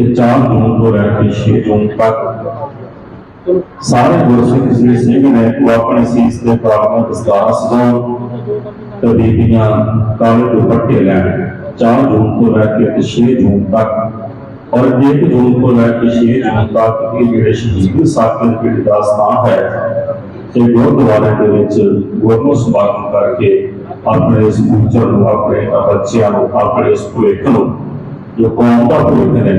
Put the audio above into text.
کہ چار جون کو لے کے چھ جون تک سارے گرسیاں یہ ساکر کی داستان ہے کہ گردوارے سماگم کر کے اپنے اس گوچر اپنے بچیا نو اپنے جو قوم کا ہے